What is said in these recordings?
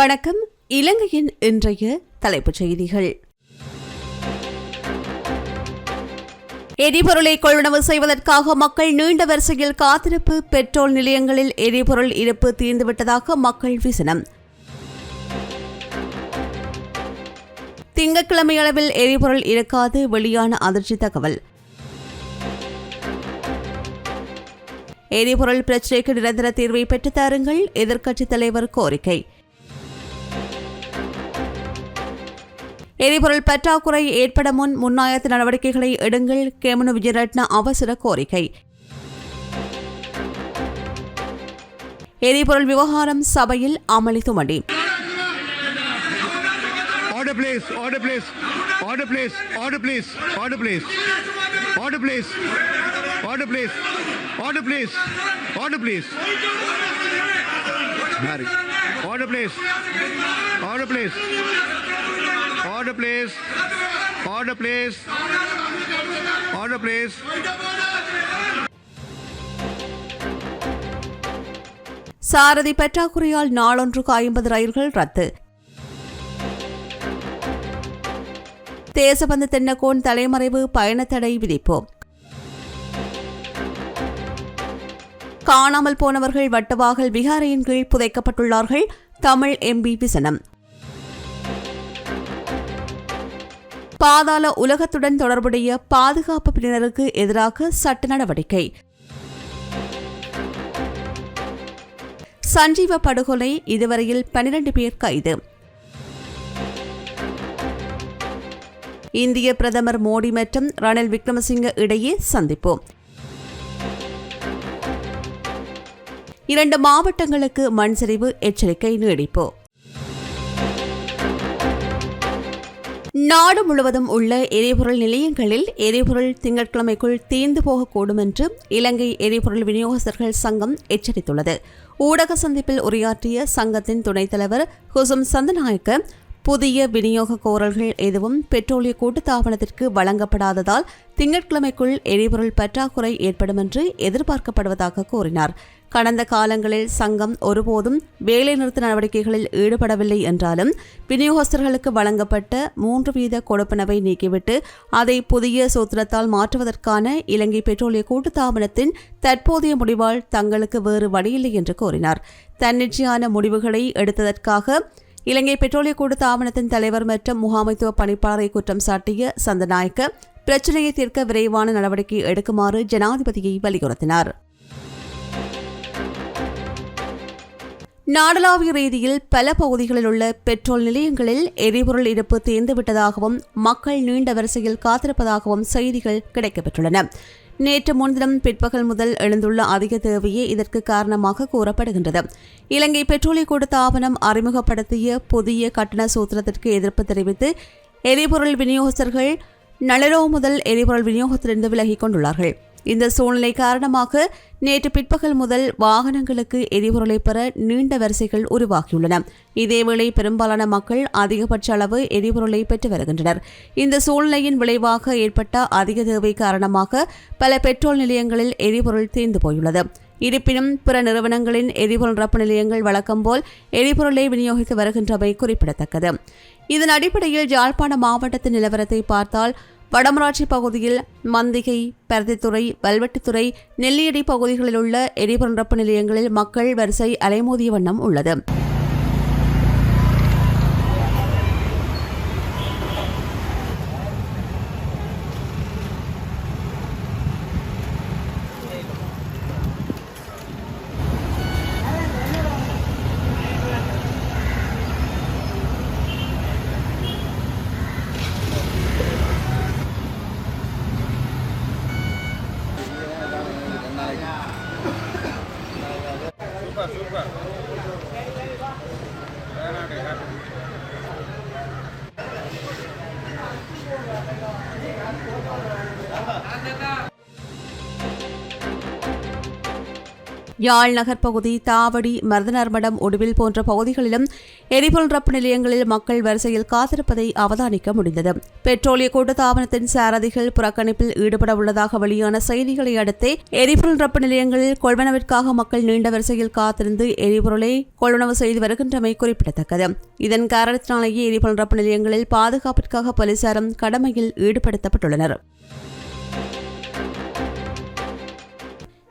வணக்கம். இலங்கையின் இன்றைய தலைப்புச் செய்திகள். எரிபொருளை கொள்வனவு செய்வதற்காக மக்கள் நீண்ட வரிசையில் காத்திருப்பு பெட்ரோல் நிலையங்களில் எரிபொருள் இருப்பு தீர்ந்துவிட்டதாக மக்கள் விசனம். திங்கட்கிழமை அளவில் எரிபொருள் இருக்காது வெளியான அதிர்ச்சி தகவல். எரிபொருள் பிரச்சினைக்கு நிரந்தர தீர்வை பெற்றுத்தாருங்கள் எதிர்க்கட்சித் தலைவர் கோரிக்கை. எரிபொருள் பற்றாக்குறை ஏற்பட முன் முன்னாயத்த நடவடிக்கைகளை எடுங்கள் கேமனு விஜயரட்ன அவசர கோரிக்கை எரிபொருள் விவகாரம் சபையில் அமளி துமடி Order please, order please, order please, order please, order please, order please, order please, order please, order please. Mary. Order please, order please, order please, order please, order please. சாரதி பற்றாக்குறையால் நாளொன்றுக்கு ஐம்பது ரயில்கள் ரத்து. தேசபந்து தென்னக்கோன் தலைமறைவு பயணத்தடை விதிப்பு காணாமல் போனவர்கள் வட்டவாகல் விகாரையின் கீழ் புதைக்கப்பட்டுள்ளார்கள் தமிழ் எம்பி விசனம். பாதாள உலகத்துடன் தொடர்புடைய பாதுகாப்பு பிரிவினருக்கு எதிராக சட்ட நடவடிக்கை. சஞ்சீவ படுகொலை இதுவரையில் பனிரண்டு பேர் கைது. இந்திய பிரதமர் மோடி மற்றும் ரணில் விக்ரமசிங்க இடையே சந்திப்பு. இரண்டு மாவட்டங்களுக்கு மண் சரிவு எச்சரிக்கை நீடிப்பு. நாடு முழுவதும் உள்ள எரிபொருள் நிலையங்களில் எரிபொருள் திங்கட்கிழமைக்குள் தீர்ந்து போகக்கூடும் என்று இலங்கை எரிபொருள் விநியோகஸ்தர்கள் சங்கம் எச்சரித்துள்ளது. ஊடக சந்திப்பில் உரையாற்றிய சங்கத்தின் துணைத் தலைவர் ஹுசம் சந்தநாயக்க புதிய விநியோக கோரல்கள் எதுவும் பெட்ரோலிய கூட்டுத்தாபனத்திற்கு வழங்கப்படாததால் திங்கட்கிழமைக்குள் எரிபொருள் பற்றாக்குறை ஏற்படும் என்று எதிர்பார்க்கப்படுவதாக கூறினார். கடந்த காலங்களில் சங்கம் ஒருபோதும் வேலைநிறுத்த நடவடிக்கைகளில் ஈடுபடவில்லை என்றாலும் விநியோகஸ்தர்களுக்கு வழங்கப்பட்ட மூன்று வீத கொடுப்பனவை நீக்கிவிட்டு அதை புதிய சூத்திரத்தால் மாற்றுவதற்கான இலங்கை பெட்ரோலிய கூட்டுத்தாபனத்தின் தற்போதைய முடிவால் தங்களுக்கு வேறு வழியில்லை என்று கூறினார். தன்னிச்சையான முடிவுகளை எடுத்ததற்காக இலங்கை பெட்ரோலிய கூட்டு தலைவர் மற்றும் முகாமைத்துவ பணிப்பாளரை குற்றம் சாட்டிய சந்தநாயக்க பிரச்சினையை தீர்க்க விரைவான நடவடிக்கை எடுக்குமாறு ஜனாதிபதியை வலியுறுத்தினார். நாடளாவிய ரீதியில் பல பகுதிகளில் உள்ள பெட்ரோல் நிலையங்களில் எரிபொருள் இருப்பு தேர்ந்துவிட்டதாகவும் மக்கள் நீண்ட வரிசையில் காத்திருப்பதாகவும் செய்திகள் கிடைக்கப்பெற்றுள்ளன. நேற்று முன்தினம் பிற்பகல் முதல் எழுந்துள்ள அதிக தேவையே இதற்கு காரணமாக கூறப்படுகின்றது. இலங்கை பெட்ரோலிய கொடுத்த ஆவணம் அறிமுகப்படுத்திய புதிய கட்டண சூத்திரத்திற்கு எதிர்ப்பு தெரிவித்து எரிபொருள் விநியோகஸ்தர்கள் நளரோ முதல் எரிபொருள் விநியோகத்திலிருந்து விலகிக் கொண்டுள்ளார்கள். இந்த சூழ்நிலை காரணமாக நேற்று பிற்பகல் முதல் வாகனங்களுக்கு எரிபொருளை பெற நீண்ட வரிசைகள் உருவாகியுள்ளன. இதேவேளை பெரும்பாலான மக்கள் அதிகபட்ச அளவு எரிபொருளை பெற்று வருகின்றனர். இந்த சூழ்நிலையின் விளைவாக ஏற்பட்ட அதிக தேவை காரணமாக பல பெட்ரோல் நிலையங்களில் எரிபொருள் தீர்ந்து போயுள்ளது. இருப்பினும் பிற நிறுவனங்களின் எரிபொருள் ரப்பு நிலையங்கள் வழக்கம்போல் எரிபொருளை விநியோகித்து வருகின்றவை குறிப்பிடத்தக்கது. இதன் அடிப்படையில் யாழ்ப்பாண மாவட்டத்தின் நிலவரத்தை பார்த்தால் வடமராட்சி பகுதியில் மந்திகை பருத்தித்துறை வல்வெட்டித்துறை நெல்லியடி பகுதிகளில் உள்ள எரிபரப்பு நிலையங்களில் மக்கள் வரிசை அலைமோதிய வண்ணம் உள்ளது. யாழ் நகர் பகுதி தாவடி மருதனர்மடம் ஒடுவில் போன்ற பகுதிகளிலும் எரிபொருள் ரப்பு நிலையங்களில் மக்கள் வரிசையில் காத்திருப்பதை அவதானிக்க முடிந்தது. பெட்ரோலிய கூட்டத்தாபனத்தின் சாரதிகள் புறக்கணிப்பில் ஈடுபட உள்ளதாக வெளியான செய்திகளை அடுத்தே எரிபொருள் ரப்பு நிலையங்களில் கொள்வனவிற்காக மக்கள் நீண்ட வரிசையில் காத்திருந்து எரிபொருளை கொள்வனவு செய்து வருகின்றமை குறிப்பிடத்தக்கது. இதன் காரணத்தினாலேயே எரிபொருள் ரப்பு நிலையங்களில் பாதுகாப்பிற்காக போலீசாரும் கடமையில் ஈடுபடுத்தப்பட்டுள்ளனர்.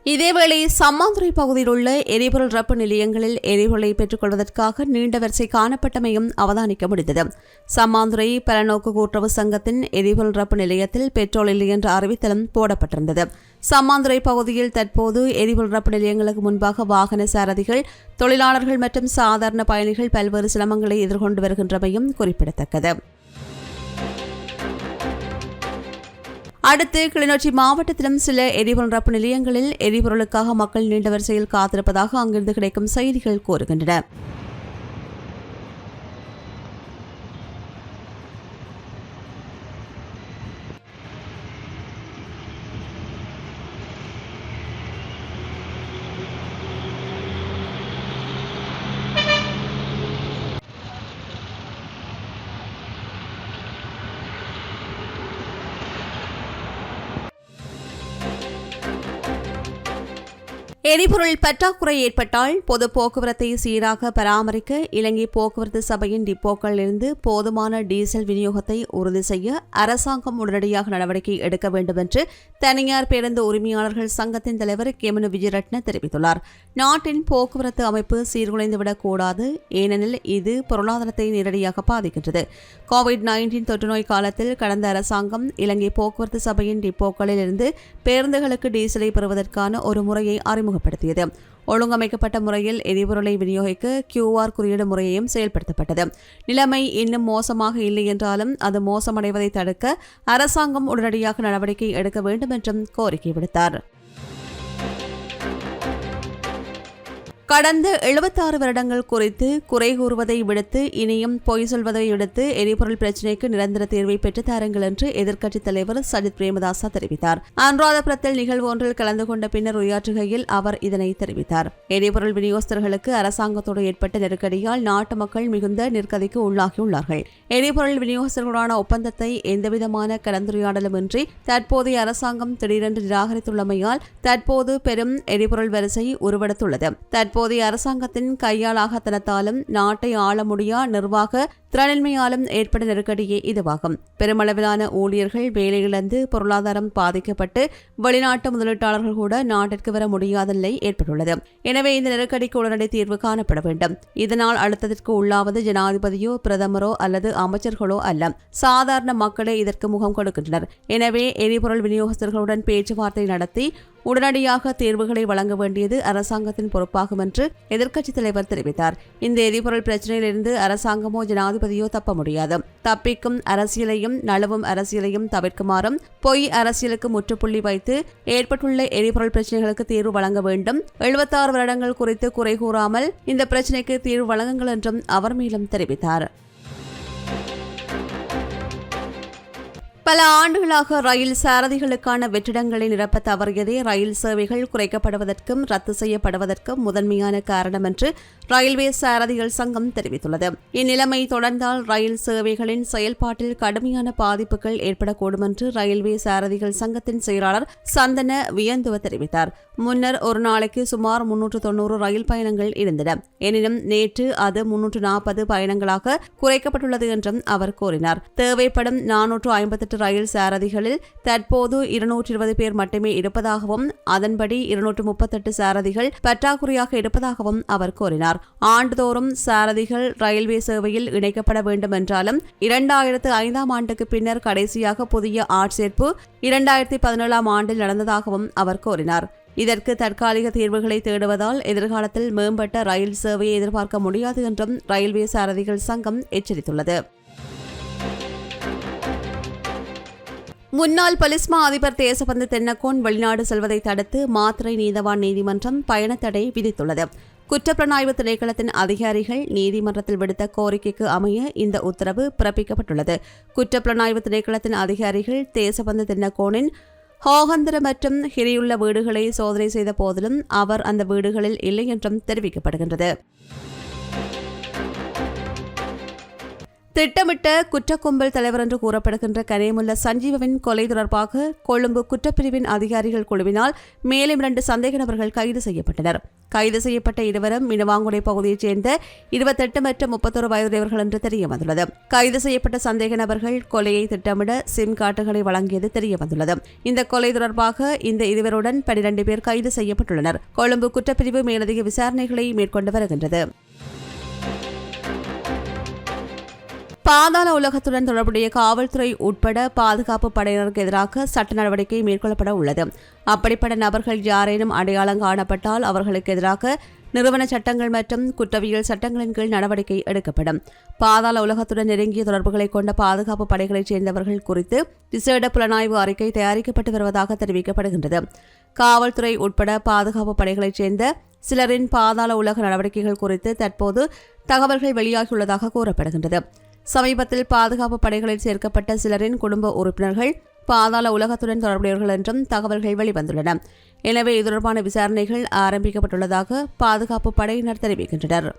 இதேவேளை சம்மாந்துறை பகுதியில் உள்ள எரிபொருள் ரப்பு நிலையங்களில் எரிபொருளை பெற்றுக்கொள்வதற்காக நீண்ட வரிசை காணப்பட்டமையும் அவதானிக்க முடிந்தது. சம்மாந்துறை பலநோக்கு கூட்டுறவு சங்கத்தின் எரிபொருள் ரப்பு நிலையத்தில் பெட்ரோல் இல்லை என்ற அறிவித்தலும் போடப்பட்டிருந்தது. சம்மாந்துறை பகுதியில் தற்போது எரிபொருள் ரப்பு நிலையங்களுக்கு முன்பாக வாகன சாரதிகள் தொழிலாளர்கள் மற்றும் சாதாரண பயணிகள் பல்வேறு சிரமங்களை எதிர்கொண்டு வருகின்றமையும் குறிப்பிடத்தக்கது. அடுத்து கிளிநொச்சி மாவட்டத்திலும் சில எரிபொருள் ரப்பு நிலையங்களில் எரிபொருளுக்காக மக்கள் நீண்ட வரிசையில் காத்திருப்பதாக அங்கிருந்து கிடைக்கும் செய்திகள் கூறுகின்றன. எரிபொருள் பற்றாக்குறை ஏற்பட்டால் பொது போக்குவரத்தை சீராக பராமரிக்க இலங்கை போக்குவரத்து சபையின் டிப்போக்களிலிருந்து போதுமான டீசல் விநியோகத்தை உறுதி செய்ய அரசாங்கம் உடனடியாக நடவடிக்கை எடுக்க வேண்டும் என்று தனியார் பேருந்து உரிமையாளர்கள் சங்கத்தின் தலைவர் கேமனு விஜயரட்ன தெரிவித்துள்ளார். நாட்டின் போக்குவரத்து அமைப்பு சீர்குலைந்துவிடக்கூடாது ஏனெனில் இது பொருளாதாரத்தை நேரடியாக பாதிக்கின்றது. கோவிட் நைன்டீன் தொற்றுநோய் காலத்தில் கடந்த அரசாங்கம் இலங்கை போக்குவரத்து சபையின் டிப்போக்களில் இருந்து பேருந்துகளுக்கு டீசலை பெறுவதற்கான ஒரு முறையை அறிமுகப்படுத்தியது. ஒழுங்கமைக்கப்பட்ட முறையில் எரிபொருளை விநியோகிக்க கியூஆர் குறியீடு முறையையும் செயல்படுத்தப்பட்டது. நிலைமை இன்னும் மோசமாக இல்லை என்றாலும் அது மோசமடைவதை தடுக்க அரசாங்கம் உடனடியாக நடவடிக்கை எடுக்க வேண்டும் என்றும் கோரிக்கை விடுத்தார். கடந்த எழுபத்தாறு வருடங்கள் குறித்து குறை கூறுவதை விடுத்து இனியும் பொய் சொல்வதை விடுத்து எரிபொருள் பிரச்சினைக்கு நிரந்தர தீர்வை பெற்றுத்தாருங்கள் என்று எதிர்க்கட்சித் தலைவர் சஜித் பிரேமதாசா தெரிவித்தார். அனுராதபுரத்தில் நிகழ்வு ஒன்றில் கலந்து கொண்ட பின்னர் உரையாற்றுகையில் அவர் இதனை தெரிவித்தார். எரிபொருள் விநியோகஸ்தர்களுக்கு அரசாங்கத்தோடு ஏற்பட்ட நெருக்கடியால் நாட்டு மக்கள் மிகுந்த நெருக்கடிக்கு உள்ளாகியுள்ளார்கள். எரிபொருள் விநியோகஸ்தர்களுடான ஒப்பந்தத்தை எந்தவிதமான கலந்துரையாடலுமின்றி தற்போதைய அரசாங்கம் திடீரென்று நிராகரித்துள்ளமையால் தற்போது பெரும் எரிபொருள் வரிசை உருவெடுத்துள்ளது. தற்போது தற்போதைய அரசாங்கத்தின் கையாளாகத்தனத்தாலும் நாட்டை ஆள முடியா நிர்வாக திறனின்மையாலும் ஏற்பட்ட நெருக்கடியே இதுவாகும். பெருமளவிலான ஊழியர்கள் வேலையிழந்து பொருளாதாரம் பாதிக்கப்பட்டு வெளிநாட்டு முதலீட்டாளர்கள் கூட நாட்டிற்கு வர முடியாத நிலை ஏற்பட்டுள்ளது. எனவே இந்த நெருக்கடிக்கு உடனடி தீர்வு காணப்பட வேண்டும். இதனால் அழுத்தத்திற்கு உள்ளாவது ஜனாதிபதியோ பிரதமரோ அல்லது அமைச்சர்களோ அல்ல. சாதாரண மக்களே இதற்கு முகம் கொடுக்கின்றனர். எனவே எரிபொருள் விநியோகஸ்தர்களுடன் பேச்சுவார்த்தை நடத்தி உடனடியாக தேர்வுகளை வழங்க வேண்டியது அரசாங்கத்தின் பொறுப்பாகும் என்று எதிர்க்கட்சித் தலைவர் தெரிவித்தார். இந்த எரிபொருள் பிரச்சினையிலிருந்து அரசாங்கமோ ஜனாதிபதி ஜனாதிபதியோ தப்ப முடியாது. தப்பிக்கும் அரசியலையும் நழுவும் அரசியலையும் தவிர்க்குமாறும் பொய் அரசியலுக்கு முற்றுப்புள்ளி வைத்து ஏற்பட்டுள்ள எரிபொருள் பிரச்சனைகளுக்கு தீர்வு வழங்க வேண்டும். எழுபத்தாறு வருடங்கள் குறித்து குறை கூறாமல் இந்த பிரச்சினைக்கு தீர்வு வழங்குங்கள் என்றும் அவர் மேலும் தெரிவித்தார். பல ஆண்டுகளாக ரயில் சாரதிகளுக்கான வெற்றிடங்களை நிரப்ப தவறியதே ரயில் சேவைகள் குறைக்கப்படுவதற்கும் ரத்து செய்யப்படுவதற்கும் முதன்மையான காரணம் என்று ரயில்வே சாரதிகள் சங்கம் தெரிவித்துள்ளது. இந்நிலைமை தொடர்ந்தால் ரயில் சேவைகளின் செயல்பாட்டில் கடுமையான பாதிப்புகள் ஏற்படக்கூடும் என்று ரயில்வே சாரதிகள் சங்கத்தின் செயலாளர் சந்தன வியந்துவ தெரிவித்தார். முன்னர் ஒரு நாளைக்கு சுமார் முன்னூற்று தொன்னூறு ரயில் பயணங்கள் இருந்தன. எனினும் நேற்று அது முன்னூற்று நாற்பது பயணங்களாக குறைக்கப்பட்டுள்ளது என்றும் அவர் கூறினார். தேவைப்படும் நானூற்று ஐம்பத்தெட்டு ரயில் சாரதிகளில் தற்போது இருநூற்றி இருபது பேர் மட்டுமே இருப்பதாகவும் அதன்படி இருநூற்று முப்பத்தெட்டு சாரதிகள் பற்றாக்குறையாக இருப்பதாகவும் அவர் கூறினார். ஆண்டுதோறும் சாரதிகள் ரயில்வே சேவையில் இணைக்கப்பட வேண்டும் என்றாலும் இரண்டாயிரத்து ஐந்தாம் ஆண்டுக்கு பின்னர் கடைசியாக புதிய ஆட்சேர்ப்பு இரண்டாயிரத்தி பதினேழாம் ஆண்டில் நடந்ததாகவும் அவர் கூறினார். இதற்கு தற்காலிக தீர்வுகளை தேடுவதால் எதிர்காலத்தில் மேம்பட்ட ரயில் சேவையை எதிர்பார்க்க முடியாது என்றும் ரயில்வே சாரதிகள் சங்கம் எச்சரித்துள்ளது. முன்னாள் பலிஸ்மா அதிபர் தேசபந்து தென்னக்கோன் வெளிநாடு செல்வதை தடுத்து மாத்திரை நீதவான் நீதிமன்றம் பயணத்தடை விதித்துள்ளது. குற்றப்புலனாய்வு திணைக்களத்தின் அதிகாரிகள் நீதிமன்றத்தில் விடுத்த கோரிக்கைக்கு அமைய இந்த உத்தரவு பிறப்பிக்கப்பட்டுள்ளது. குற்றப்புலனாய்வு திணைக்களத்தின் அதிகாரிகள் தேசபந்து தென்னக்கோனின் ஹோகந்தர மற்றும் ஹிரியுள்ள வீடுகளை சோதனை செய்த போதிலும் அவர் அந்த வீடுகளில் இல்லை என்றும் தெரிவிக்கப்படுகின்றது. திட்டமிட்ட குற்றக்கும்பல் தலைவர் என்று கூறப்படுகின்ற கனேமுல்ல சஞ்சீவவின் கொலை தொடர்பாக கொழும்பு குற்றப்பிரிவின் அதிகாரிகள் குழுவினால் மேலும் இரண்டு சந்தேக நபர்கள் கைது செய்யப்பட்டனர். கைது செய்யப்பட்ட இருவரும் மினவாங்குடை பகுதியைச் சேர்ந்த இருபத்தெட்டு மற்றும் முப்பத்தொரு வயதுடையவர்கள் என்று தெரியவந்துள்ளது. கைது செய்யப்பட்ட சந்தேக நபர்கள் கொலையை திட்டமிட சிம் கார்டுகளை வழங்கியது தெரியவந்துள்ளது. இந்த கொலை தொடர்பாக இந்த இருவருடன் பனிரண்டு பேர் கைது செய்யப்பட்டுள்ளனர். கொழும்பு குற்றப்பிரிவு மேலதிக விசாரணைகளை மேற்கொண்டு வருகின்றது. பாதாள உலகத்துடன் தொடர்புடைய காவல்துறை உட்பட பாதுகாப்பு படையினருக்கு எதிராக சட்ட நடவடிக்கை மேற்கொள்ளப்பட உள்ளது. அப்படிப்பட்ட நபர்கள் யாரேனும் அடையாளம் காணப்பட்டால் அவர்களுக்கு எதிராக நிறுவன சட்டங்கள் மற்றும் குற்றவியல் சட்டங்களின் கீழ் நடவடிக்கை எடுக்கப்படும். பாதாள உலகத்துடன் நெருங்கிய தொடர்புகளை கொண்ட பாதுகாப்பு படைகளைச் சேர்ந்தவர்கள் குறித்து விசேட புலனாய்வு அறிக்கை தயாரிக்கப்பட்டு வருவதாக தெரிவிக்கப்படுகின்றது. காவல்துறை உட்பட பாதுகாப்பு படைகளைச் சேர்ந்த சிலரின் பாதாள உலக நடவடிக்கைகள் குறித்து தற்போது தகவல்கள் வெளியாகியுள்ளதாக கூறப்படுகின்றது. சமீபத்தில் பாதுகாப்பு படைகளில் சேர்க்கப்பட்ட சிலரின் குடும்ப உறுப்பினர்கள் பாதாள உலகத்துடன் தொடர்புடையவர்கள் என்றும் தகவல்கள் வெளிவந்துள்ளன. எனவே இது தொடர்பான விசாரணைகள் ஆரம்பிக்கப்பட்டுள்ளதாக பாதுகாப்பு படையினர் தெரிவிக்கின்றனர்.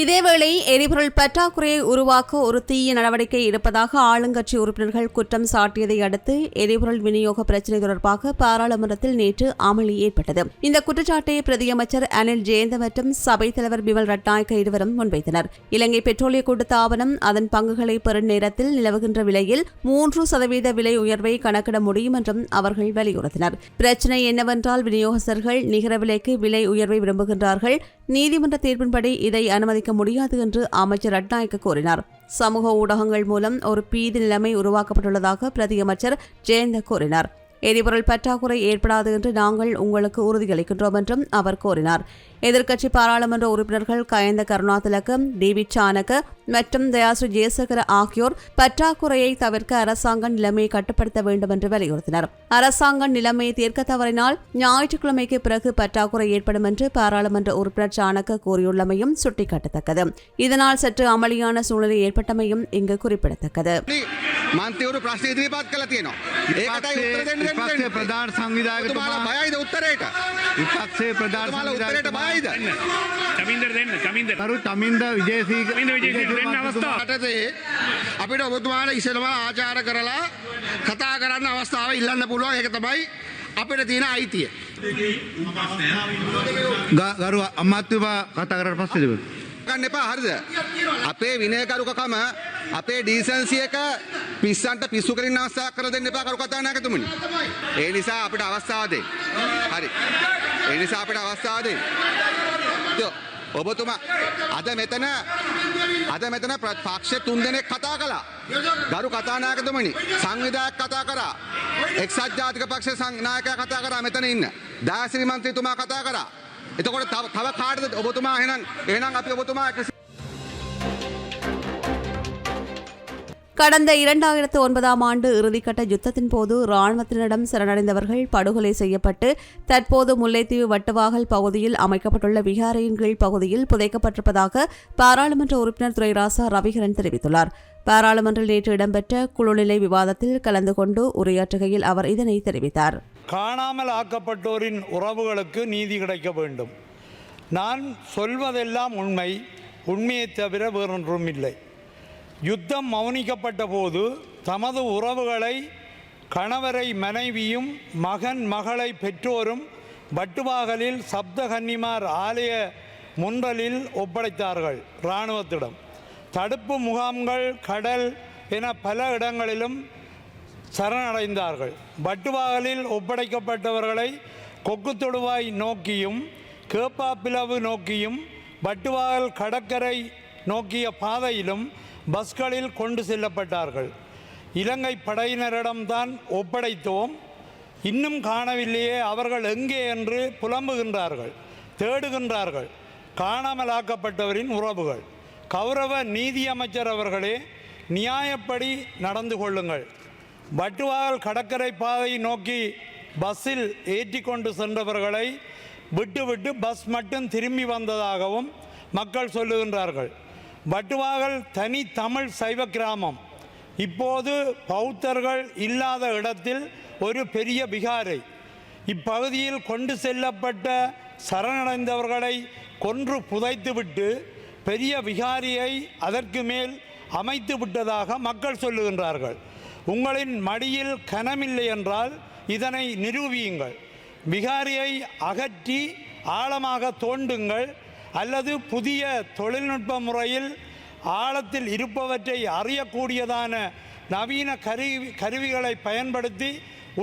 இதேவேளை எரிபொருள் பற்றாக்குறையை உருவாக்க ஒரு தீய நடவடிக்கை இருப்பதாக ஆளுங்கட்சி உறுப்பினர்கள் குற்றம் சாட்டியதை அடுத்து எரிபொருள் விநியோக பிரச்சினை தொடர்பாக பாராளுமன்றத்தில் நேற்று அமளி ஏற்பட்டது. இந்த குற்றச்சாட்டை பிரதியமைச்சர் அனில் ஜெயந்த மற்றும் சபைத் தலைவர் பிமல் ரட்நாயக்க இருவரும் முன்வைத்தனர். இலங்கை பெட்ரோலிய கூட்டுத்தாபனம் அதன் பங்குகளை பெறும் நேரத்தில் நிலவுகின்ற விலையில் மூன்று சதவீத விலை உயர்வை கணக்கிட முடியும் என்றும் அவர்கள் வலியுறுத்தினர். பிரச்சினை என்னவென்றால் விநியோகஸ்தர்கள் நிகர விலைக்கு விலை உயர்வை விரும்புகின்றார்கள். நீதிமன்ற தீர்ப்பின்படி இதை அனுமதிக்க முடியாது என்று அமைச்சர் ரட்நாயக்க கூறினார் சமூக ஊடகங்கள் மூலம் ஒரு பீதி நிலைமை உருவாக்கப்பட்டுள்ளதாக பிரதியமைச்சர் ஜெயந்த கூறினார் எரிபொருள் பற்றாக்குறை ஏற்படாது என்று நாங்கள் உங்களுக்கு உறுதியளிக்கின்றோம் என்றும் அவர் கூறினார். எதிர்க்கட்சி பாராளுமன்ற உறுப்பினர்கள் கயந்த கருணாதிலகம் டிவி சானக மற்றும் தயாஸ்ரீ ஜெயசேகர ஆகியோர் பற்றாக்குறையை தவிர்க்க அரசாங்கம் நிலைமையை கட்டுப்படுத்த வேண்டும் என்று வலியுறுத்தினர். அரசாங்கம் நிலைமையை தீர்க்க தவறினால் ஞாயிற்றுக்கிழமைக்கு பிறகு பற்றாக்குறை ஏற்படும் என்று பாராளுமன்ற உறுப்பினர் சாணக்க கூறியுள்ளமையும் சுட்டிக்காட்டத்தக்கது. இதனால் சற்று அமளியான சூழ்நிலை ஏற்பட்டமையும் இங்கு குறிப்பிடத்தக்கது. මන්තවරු ප්‍රශ්න ඉදිරිපත් කළ තියෙනවා. ඒකටයි උත්තර දෙන්න දෙන්න විපක්ෂයේ දෙන්න. ප්‍රධාන සංවිධායකතුමා බයයිද උත්තරයට? විපක්ෂයේ ප්‍රධාන සංවිධායකතුමා බයයිද? කමින්දර දෙන්න කමින්දර කරු තමින්ද විජේසීක තමින්ද විජේසීක දෙන්න අවස්ථාව. යටතේ අපිට ඔබතුමාලා ඉස්සෙල්ලම ආචාර කරලා කතා කරන්න අවස්ථාව ඉල්ලන්න පුළුවන් ඒක තමයි අපිට තියෙන අයිතිය. ගරු අමාත්‍යවා කතා කරට පස්සේ දෙබ. ගන්න එපා හරිද? අපේ විනයකරුකකම අපේ ඩීසන්සි එක පිස්සන්ට පිස්සු කරින්න අවස්ථාවක් කර දෙන්න එපා කරු කතානායකතුමනි. ඒ නිසා අපිට අවස්ථාව දෙන්න. හරි. ඒ නිසා අපිට අවස්ථාව දෙන්න. යෝ, ඔබතුමා අද මෙතන අද මෙතන ප්‍ර- පක්ෂ තුන් දෙනෙක් කතා කළා. ගරු කතානායකතුමනි සංවිධායක කතා කරා. එක්සත් ජාතික පක්ෂ සංනායකයා කතා කරා මෙතන ඉන්න. දාසිරි මන්ත්‍රීතුමා කතා කරා. එතකොට තව තව කාටද ඔබතුමා එහෙනම් එහෙනම් අපි ඔබතුමා එක கடந்த இரண்டாயிரத்து ஒன்பதாம் ஆண்டு இறுதிக்கட்ட யுத்தத்தின் போது ராணுவத்தினரிடம் சரணடைந்தவர்கள் படுகொலை செய்யப்பட்டு தற்போது முல்லைத்தீவு வட்டுவாகல் பகுதியில் அமைக்கப்பட்டுள்ள விகாரையின் கீழ் பகுதியில் புதைக்கப்பட்டிருப்பதாக பாராளுமன்ற உறுப்பினர் துரைராசா ரவிகரன் தெரிவித்துள்ளார் பாராளுமன்றில் நேற்று இடம்பெற்ற குழுநிலை விவாதத்தில் கலந்து கொண்டு உரையாற்றுகையில் அவர் இதனை தெரிவித்தார் காணாமல் ஆக்கப்பட்டோரின் உறவுகளுக்கு நீதி கிடைக்க வேண்டும். நான் சொல்வதெல்லாம் உண்மை உண்மையைத் தவிர வேறொன்றும் இல்லை. யுத்தம் மௌனிக்கப்பட்ட போது தமது உறவுகளை கணவரை மனைவியும் மகன் மகளை பெற்றோரும் வட்டுவாகலில் சப்தகன்னிமார் ஆலய முன்றலில் ஒப்படைத்தார்கள் இராணுவத்திடம். தடுப்பு முகாம்கள் கடல் என பல இடங்களிலும் சரணடைந்தார்கள். பட்டுவாகலில் ஒப்படைக்கப்பட்டவர்களை கொக்கு தொடுவாய் நோக்கியும் கேப்பாப்பிளவு நோக்கியும் பட்டுவாகல் கடற்கரை நோக்கிய பாதையிலும் பஸ்களில் கொண்டு செல்லப்பட்டார்கள். இலங்கை படையினரிடம்தான் ஒப்படைத்தோம். இன்னும் காணவில்லையே அவர்கள் எங்கே என்று புலம்புகின்றார்கள் தேடுகின்றார்கள். காணாமலாக்கப்பட்டவரின் உறவுகள். கௌரவ நீதியமைச்சர் அவர்களே நியாயப்படி நடந்து கொள்ளுங்கள். வட்டுவாகல் கடற்கரை பாதையை நோக்கி பஸ்ஸில் ஏற்றி கொண்டு சென்றவர்களை விட்டுவிட்டு பஸ் மட்டும் திரும்பி வந்ததாகவும் மக்கள் சொல்லுகின்றார்கள். வட்டுவாகல் தனி தமிழ் சைவ கிராமம். இப்போது பௌத்தர்கள் இல்லாத இடத்தில் ஒரு பெரிய விகாரை. இப்பகுதியில் கொண்டு செல்லப்பட்ட சரணடைந்தவர்களை கொன்று புதைத்துவிட்டு பெரிய விகாரியை அதற்கு மேல் அமைத்து விட்டதாக மக்கள் சொல்லுகின்றார்கள். உங்களின் மடியில் கனமில்லை என்றால் இதனை நிரூபியுங்கள். விகாரியை அகற்றி ஆழமாக தோண்டுங்கள். அல்லது புதிய தொழில்நுட்ப முறையில் ஆழத்தில் இருப்பவற்றை அறியக்கூடியதான நவீன கருவி கருவிகளை பயன்படுத்தி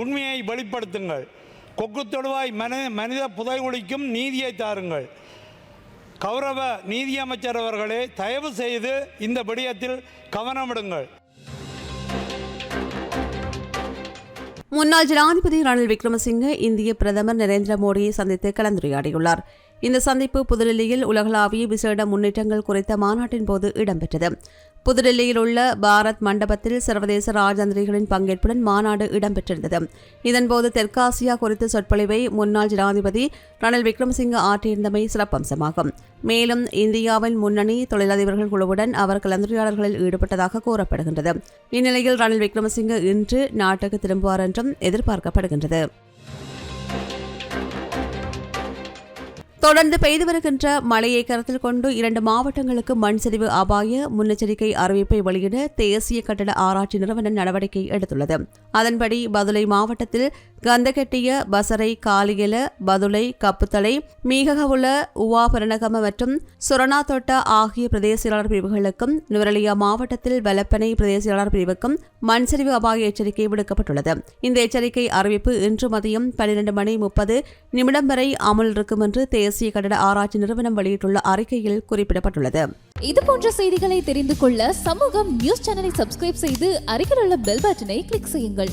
உண்மையை வெளிப்படுத்துங்கள். கொக்கு தொடுவாய் மனி மனித புதைகுழிக்கும் நீதியை தாருங்கள். கௌரவ நீதியமைச்சர் அவர்களே தயவு செய்து இந்த விடயத்தில் கவனமிடுங்கள். முன்னாள் ஜனாதிபதி ரணில் விக்ரமசிங்கே இந்திய பிரதமர் நரேந்திர மோடியை சந்தித்து கலந்துரையாடியுள்ளார். இந்த சந்திப்பு புதுடில்லியில் உலகளாவிய விசேட முன்னேற்றங்கள் குறித்த மாநாட்டின் போது இடம்பெற்றது. புதுடில்லியில் உள்ள பாரத் மண்டபத்தில் சர்வதேச ராஜதந்திரிகளின் பங்கேற்புடன் மாநாடு இடம்பெற்றிருந்தது. இதன்போது தெற்காசியா குறித்த சொற்பொழிவை முன்னாள் ஜனாதிபதி ரணில் விக்ரமசிங்கே ஆற்றியிருந்தமை சிறப்பம்சமாகும். மேலும் இந்தியாவின் முன்னணி தொழிலதிபர்கள் குழுவுடன் அவர் கலந்துரையாடல்களில் ஈடுபட்டதாக கூறப்படுகின்றது. இந்நிலையில் ரணில் விக்ரமசிங்கே இன்று நாட்டுக்கு திரும்புவார் என்றும் எதிர்பார்க்கப்படுகின்றது. தொடர்ந்து பெய்து வருகின்ற மழையை கருத்தில் கொண்டு இரண்டு மாவட்டங்களுக்கு மண் சரிவு அபாய முன்னெச்சரிக்கை அறிவிப்பை வெளியிட தேசிய கட்டட ஆராய்ச்சி நிறுவனம் நடவடிக்கை எடுத்துள்ளது. அதன்படி பதுளை மாவட்டத்தில் கந்தகெட்டிய பசரை காலியல பதுளை கப்புத்தலை மீககவுல உவா பெரணகம மற்றும் சுரணாத்தோட்ட ஆகிய பிரதேசியாளர் பிரிவுகளுக்கும் நுவரலியா மாவட்டத்தில் வலப்பனை பிரதேசியாளர் பிரிவுக்கும் மண்சரிவு அபாய எச்சரிக்கை விடுக்கப்பட்டுள்ளது. இந்த எச்சரிக்கை அறிவிப்பு இன்று மதியம் பன்னிரண்டு மணி முப்பது நிமிடம் வரை அமல் இருக்கும் என்று தேசிய கட்டட ஆராய்ச்சி நிறுவனம் வெளியிட்டுள்ள அறிக்கையில் குறிப்பிடப்பட்டுள்ளது. இது போன்ற செய்திகளை தெரிந்து கொள்ள சமூகம் நியூஸ் சேனலை சப்ஸ்கிரைப் செய்து அருகில் உள்ள பெல் பட்டனை கிளிக் செய்யுங்கள்.